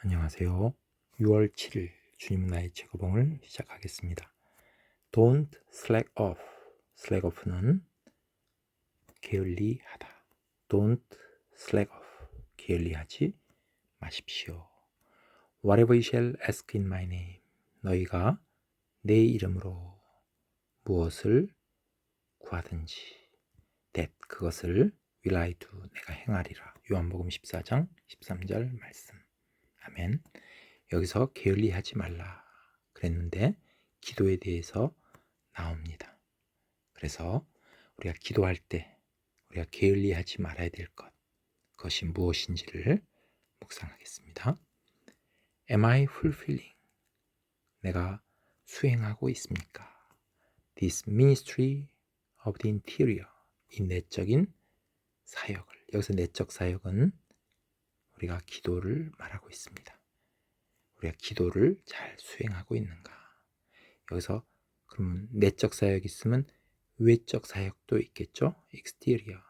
안녕하세요. 6월 7일 주님은 나의 제거봉을 시작하겠습니다. Don't slack off. slack off는 게을리하다. Don't slack off. 게을리하지 마십시오. Whatever you shall ask in my name. 너희가 내 이름으로 무엇을 구하든지 that 그것을 will I do 내가 행하리라. 요한복음 14장 13절 말씀. 아멘. 여기서 게을리하지 말라 그랬는데 기도에 대해서 나옵니다. 그래서 우리가 기도할 때 우리가 게을리하지 말아야 될 것, 그것이 무엇인지를 묵상하겠습니다. Am I fulfilling? 내가 수행하고 있습니까? This ministry of the interior. 이 내적인 사역을. 여기서 내적 사역은 우리가 기도를 말하고 있습니다. 우리가 기도를 잘 수행하고 있는가? 여기서 그러면 내적 사역이 있으면 외적 사역도 있겠죠? exterior.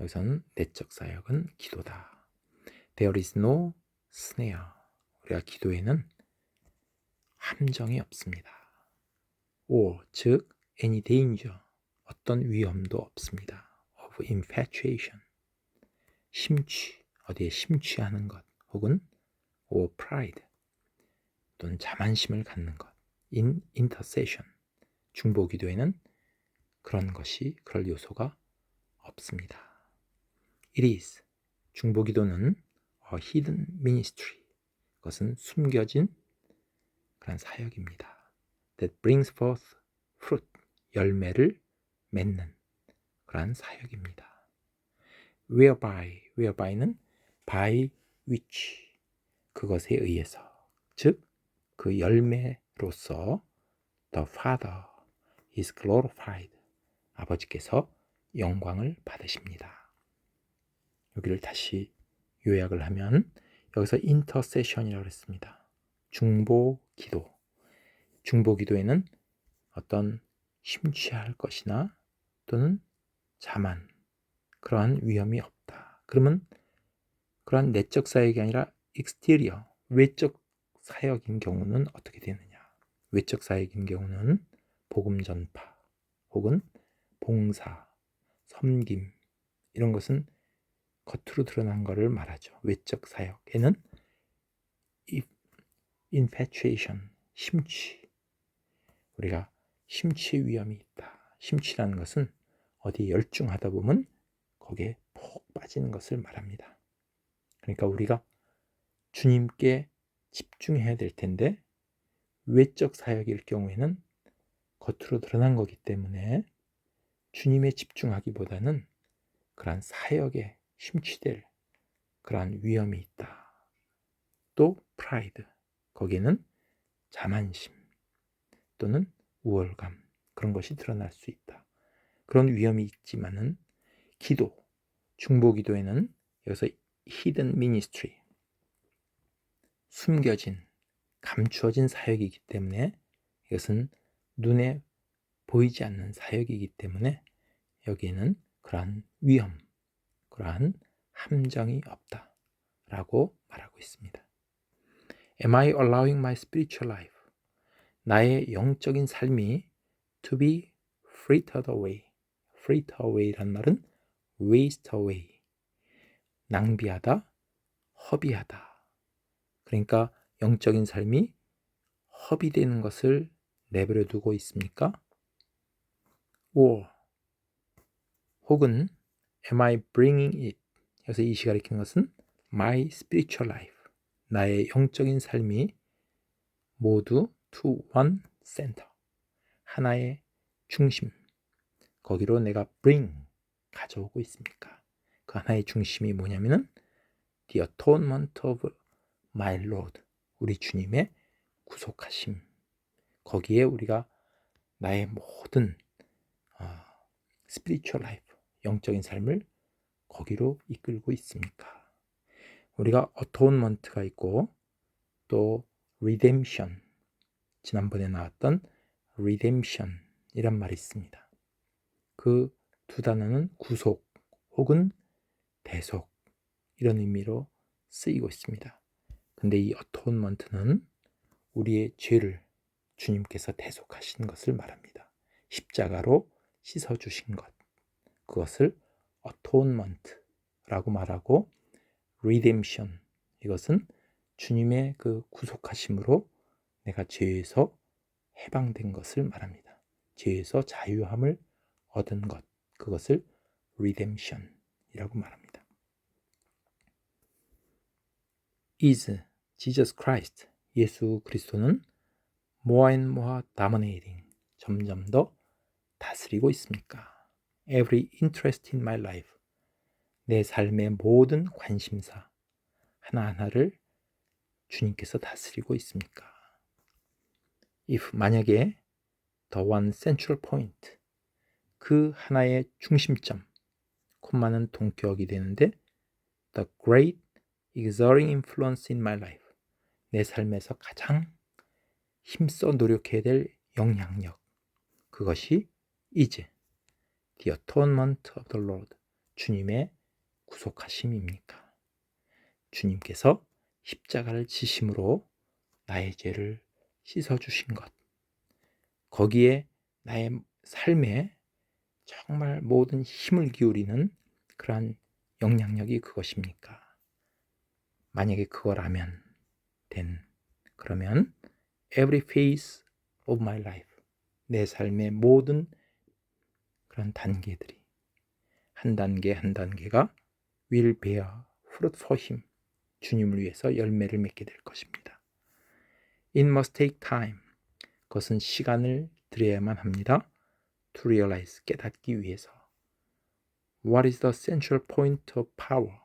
여기서는 내적 사역은 기도다. There is no snare. 우리가 기도에는 함정이 없습니다. or 즉 any danger 어떤 위험도 없습니다. of infatuation 심취 어디에 심취하는 것 혹은 or pride 또는 자만심을 갖는 것 in intercession 중보 기도에는 그런 것이 그럴 요소가 없습니다. It is 중보 기도는 a hidden ministry 그것은 숨겨진 그런 사역입니다. That brings forth fruit 열매를 맺는 그러한 사역입니다. whereby, whereby,는 by which 그것에 의해서 즉 그 열매로서 the Father is glorified 아버지께서 영광을 받으십니다. 여기를 다시 요약을 하면 여기서 intercession이라고 했습니다. 중보 기도. 중보 기도에는 어떤 심취할 것이나 또는 자만 그러한 위험이 없다. 그러면 그러한 내적 사역이 아니라 익스테리어 외적 사역인 경우는 어떻게 되느냐? 외적 사역인 경우는 복음 전파 혹은 봉사, 섬김 이런 것은 겉으로 드러난 것을 말하죠. 외적 사역에는 infatuation, 심취 우리가 심취 위험이 있다. 심취라는 것은 어디에 열중하다 보면 거기에 폭 빠지는 것을 말합니다. 그러니까 우리가 주님께 집중해야 될 텐데 외적 사역일 경우에는 겉으로 드러난 거기 때문에 주님에 집중하기보다는 그러한 사역에 심취될 그러한 위험이 있다. 또 프라이드 거기에는 자만심 또는 우월감 그런 것이 드러날 수 있다. 그런 위험이 있지만은 기도, 중보 기도에는 여기서 hidden ministry 숨겨진 감추어진 사역이기 때문에 이것은 눈에 보이지 않는 사역이기 때문에 여기에는 그러한 위험, 그러한 함정이 없다 라고 말하고 있습니다. Am I allowing my spiritual life? 나의 영적인 삶이 to be frittered away. Frit away란 말은 waste away. 낭비하다, 허비하다. 그러니까 영적인 삶이 허비되는 것을 내버려 두고 있습니까? or 혹은 am I bringing it? 여기서 이 시가 가리키는 것은 my spiritual life. 나의 영적인 삶이 모두 to one center. 하나의 중심. 거기로 내가 bring 가져오고 있습니까? 그 하나의 중심이 뭐냐면은 the atonement of my Lord. 우리 주님의 구속하심. 거기에 우리가 나의 모든 어, spiritual life, 영적인 삶을 거기로 이끌고 있습니까? 우리가 atonement가 있고 또 redemption 지난번에 나왔던 redemption이란 말이 있습니다. 그 두 단어는 구속 혹은 대속 이런 의미로 쓰이고 있습니다. 근데 이 어토먼트는 우리의 죄를 주님께서 대속하신 것을 말합니다. 십자가로 씻어 주신 것. 그것을 atonement라고 말하고 redemption 이것은 주님의 그 구속하심으로 내가 죄에서 해방된 것을 말합니다. 죄에서 자유함을 얻은 것 그것을 redemption이라고 말합니다. is Jesus Christ 예수 그리스도는 more and more dominating 점점 더 다스리고 있습니까? Every interest in my life 내 삶의 모든 관심사 하나하나를 주님께서 다스리고 있습니까? If 만약에 the one central point 그 하나의 중심점 콤마는 동격이 되는데 the great exerting influence in my life. 내 삶에서 가장 힘써 노력해야 될 영향력. 그것이 이제 the atonement of the Lord 주님의 구속하심입니까? 주님께서 십자가를 지심으로 나의 죄를 씻어 주신 것. 거기에 나의 삶에 정말 모든 힘을 기울이는 그러한 영향력이 그것입니까? 만약에 그거라면 된 그러면 every phase of my life 내 삶의 모든 그런 단계들이 한 단계 한 단계가 will bear fruit for him 주님을 위해서 열매를 맺게 될 것입니다. It must take time 그것은 시간을 들여야만 합니다. To realize 깨닫기 위해서 What is the central point of power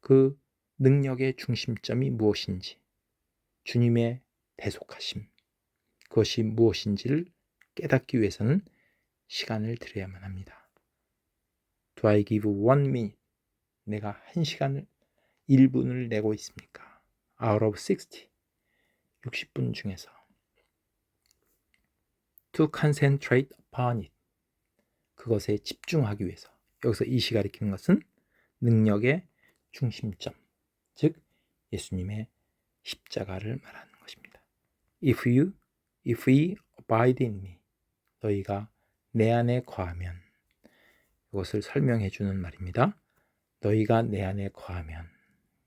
그 능력의 중심점이 무엇인지 주님의 대속하심 그것이 무엇인지를 깨닫기 위해서는 시간을 들여야만 합니다. Do I give one minute? 내가 한 시간을 1분을 내고 있습니까? Out of 60. 60분 중에서 to concentrate it. 그것에 집중하기 위해서. 여기서 이시 가리키는 것은 능력의 중심점. 즉 예수님의 십자가를 말하는 것입니다. If you if we abide in me 너희가 내 안에 거하면 이것을 설명해 주는 말입니다. 너희가 내 안에 거하면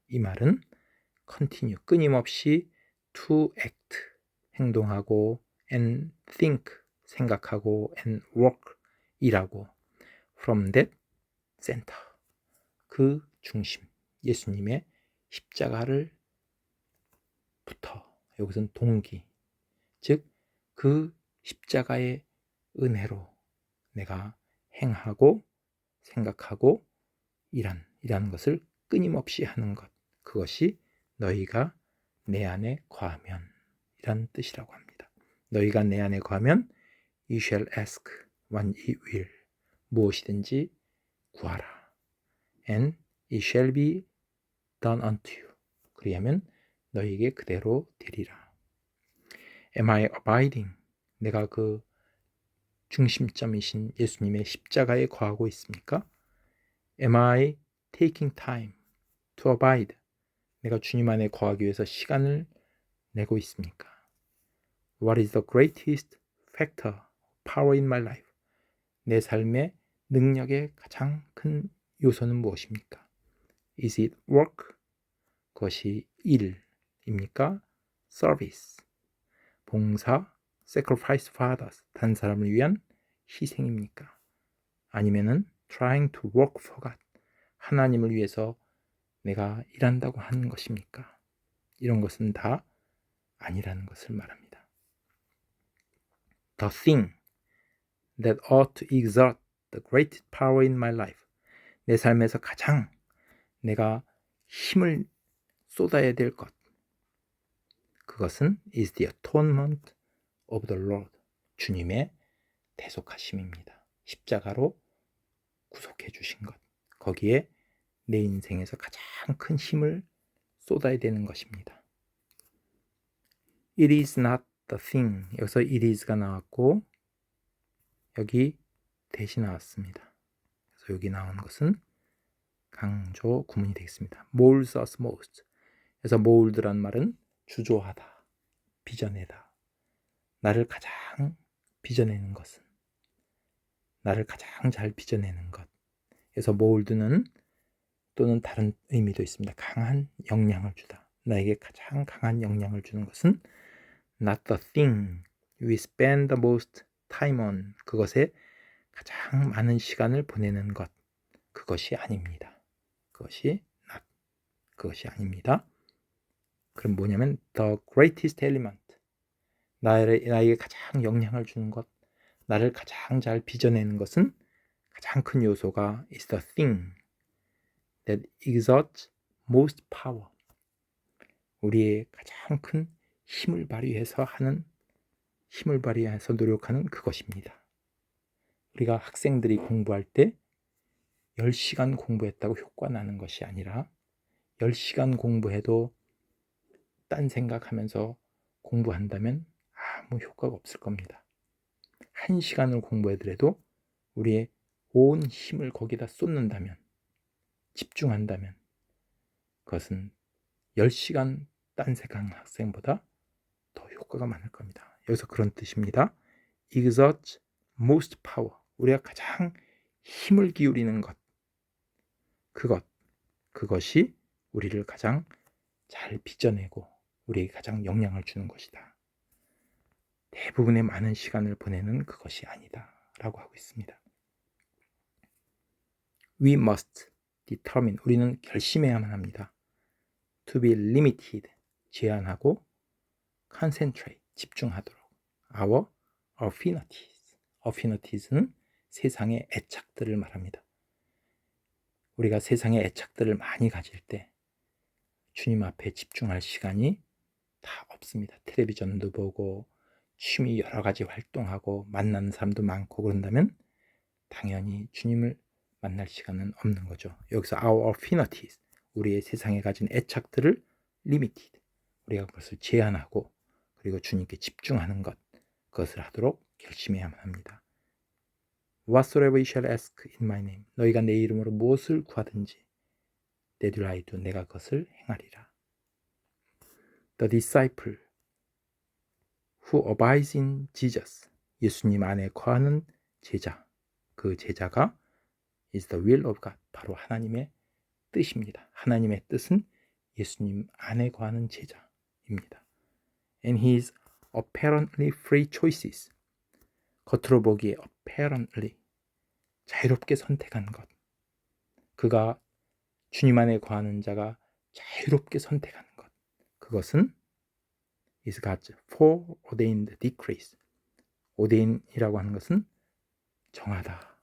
이 말은 continue 끊임없이 to act 행동하고 and think 생각하고 and work 일하고. From that center. 그 중심. 예수님의 십자가를 부터 여기서는 동기. 즉 그 십자가의 은혜로 내가 행하고 생각하고 일한 일하는 것을 끊임없이 하는 것. 그것이 너희가 내 안에 거하면 이란 뜻이라고 합니다. 너희가 내 안에 거하면 you shall ask when you will 무엇이든지 구하라 and it shall be done unto you 그리하면 너희에게 그대로 되리라 am I abiding 내가 그 중심점이신 예수님의 십자가에 거하고 있습니까? Am I taking time to abide? 내가 주님 안에 거하기 위해서 시간을 내고 있습니까? What is the greatest factor, power in my life? 내 삶의 능력의 가장 큰 요소는 무엇입니까? Is it work? 그것이 일입니까? Service, 봉사, sacrifice for others, 다른 사람을 위한 희생입니까? 아니면은 trying to work for God, 하나님을 위해서 내가 일한다고 하는 것입니까? 이런 것은 다 아니라는 것을 말합니다. The thing that ought to exert the greatest power in my life. 내 삶에서 가장 내가 힘을 쏟아야 될 것. 그것은 is the atonement of the Lord. 주님의 대속하심입니다. 십자가로 구속해 주신 것. 거기에 내 인생에서 가장 큰 힘을 쏟아야 되는 것입니다. It is not the thing. 여기서 it is가 나왔고 여기 대시 나왔습니다. 그래서 여기 나온 것은 강조 구문이 되겠습니다. molds us most. 그래서 mold란 말은 주조하다, 빚어내다. 나를 가장 빚어내는 것은 나를 가장 잘 빚어내는 것. 그래서 mold는 또는 다른 의미도 있습니다. 강한 영향을 주다. 나에게 가장 강한 영향을 주는 것은 not the thing we spend the most on. 그것에 가장 많은 시간을 보내는 것. 그것이 아닙니다. 그것이 not. 그것이 아닙니다. 그럼 뭐냐면 the greatest element. 나를, 나에게 가장 영향을 주는 것. 나를 가장 잘 빚어내는 것은 가장 큰 요소가 is the thing that exerts most power. 우리의 가장 큰 힘을 발휘해서 하는 힘을 발휘해서 노력하는 그것입니다. 우리가 학생들이 공부할 때 10시간 공부했다고 효과 나는 것이 아니라 10시간 공부해도 딴 생각하면서 공부한다면 아무 효과가 없을 겁니다. 1시간을 공부하더라도 우리의 온 힘을 거기다 쏟는다면 집중한다면 그것은 10시간 딴 생각하는 학생보다 더 효과가 많을 겁니다. 여기서 그런 뜻입니다. exert most power. 우리가 가장 힘을 기울이는 것. 그것. 그것이 우리를 가장 잘 빚어내고 우리에게 가장 영향을 주는 것이다. 대부분의 많은 시간을 보내는 그것이 아니다. 라고 하고 있습니다. We must determine. 우리는 결심해야만 합니다. To be limited. 제한하고 concentrate. 집중하도록. Our affinities. affinities는 세상의 애착들을 말합니다. 우리가 세상의 애착들을 많이 가질 때 주님 앞에 집중할 시간이 다 없습니다. 텔레비전도 보고 취미 여러 가지 활동하고 만나는 사람도 많고 그런다면 당연히 주님을 만날 시간은 없는 거죠. 여기서 our affinities 우리의 세상에 가진 애착들을 limited 우리가 그것을 제한하고 그리고 주님께 집중하는 것 그것을 하도록 결심해야만 합니다. Whatsoever you shall ask in my name 너희가 내 이름으로 무엇을 구하든지 will I do 내가 그것을 행하리라. The disciple who abides in Jesus 예수님 안에 거하는 제자 그 제자가 is the will of God 바로 하나님의 뜻입니다. 하나님의 뜻은 예수님 안에 거하는 제자입니다. And his apparently free choices 겉으로 보기에 apparently 자유롭게 선택한 것 그가 주님 안에 거하는 자가 자유롭게 선택하는 것 그것은 is God's foreordained decrees ordain이라고 하는 것은 정하다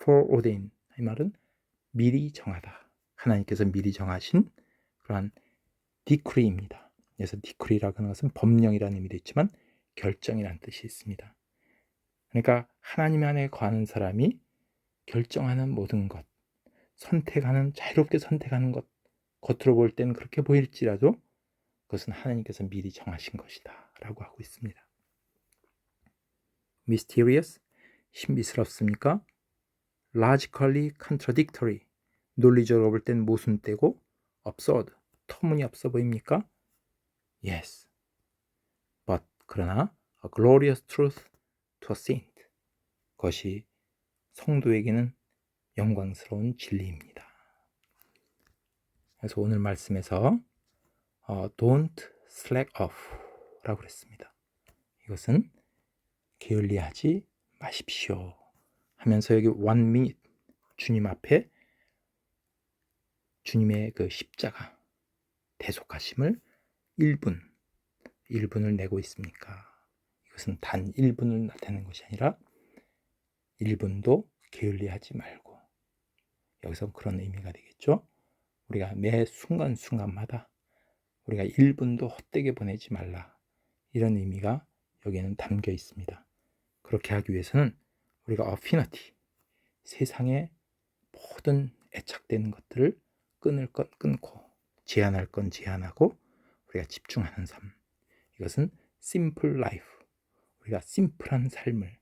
foreordain 이 말은 미리 정하다 하나님께서 미리 정하신 그러한 decree입니다 그래서 decree라고 하는 것은 법령이라는 의미도 있지만 결정이라는 뜻이 있습니다 그러니까 하나님 안에 거하는 사람이 결정하는 모든 것, 선택하는 자유롭게 선택하는 것, 겉으로 볼 때는 그렇게 보일지라도 그것은 하나님께서 미리 정하신 것이다라고 하고 있습니다. mysterious 신비스럽습니까? logically contradictory 논리적으로 볼 땐 모순되고 absurd 터무니없어 보입니까? Yes but 그러나 a glorious truth to a saint. 그것이 성도에게는 영광스러운 진리입니다. 그래서 오늘 말씀에서 어, don't slack off 라고 그랬습니다. 이것은 게을리하지 마십시오 하면서 여기 one minute 주님 앞에 주님의 그 십자가 대속하심을 1분 1분을 내고 있습니까? 그것은 단 1분을 나타내는 것이 아니라 1분도 게을리하지 말고 여기서 그런 의미가 되겠죠. 우리가 매 순간순간마다 우리가 1분도 헛되게 보내지 말라. 이런 의미가 여기에는 담겨 있습니다. 그렇게 하기 위해서는 우리가 어피너티 세상의 모든 애착되는 것들을 끊을 건 끊고 제한할 건 제한하고 우리가 집중하는 삶. 이것은 simple life. 우리가 심플한 삶을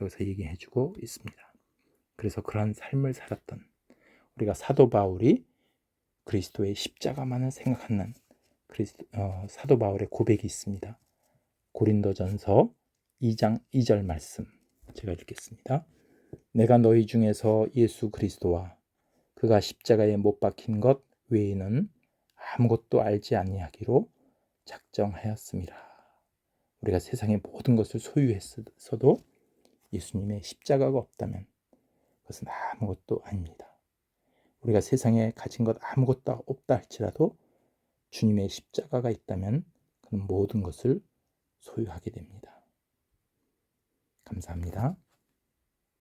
여기서 얘기해 주고 있습니다. 그래서 그러한 삶을 살았던 우리가 사도 바울이 그리스도의 십자가만을 생각하는 그리스도, 어, 사도 바울의 고백이 있습니다. 고린도전서 2장 2절 말씀 제가 읽겠습니다. 내가 너희 중에서 예수 그리스도와 그가 십자가에 못 박힌 것 외에는 아무것도 알지 아니하기로 작정하였습니다. 우리가 세상의 모든 것을 소유했어도 예수님의 십자가가 없다면 그것은 아무것도 아닙니다. 우리가 세상에 가진 것 아무것도 없다 할지라도 주님의 십자가가 있다면 그는 모든 것을 소유하게 됩니다. 감사합니다.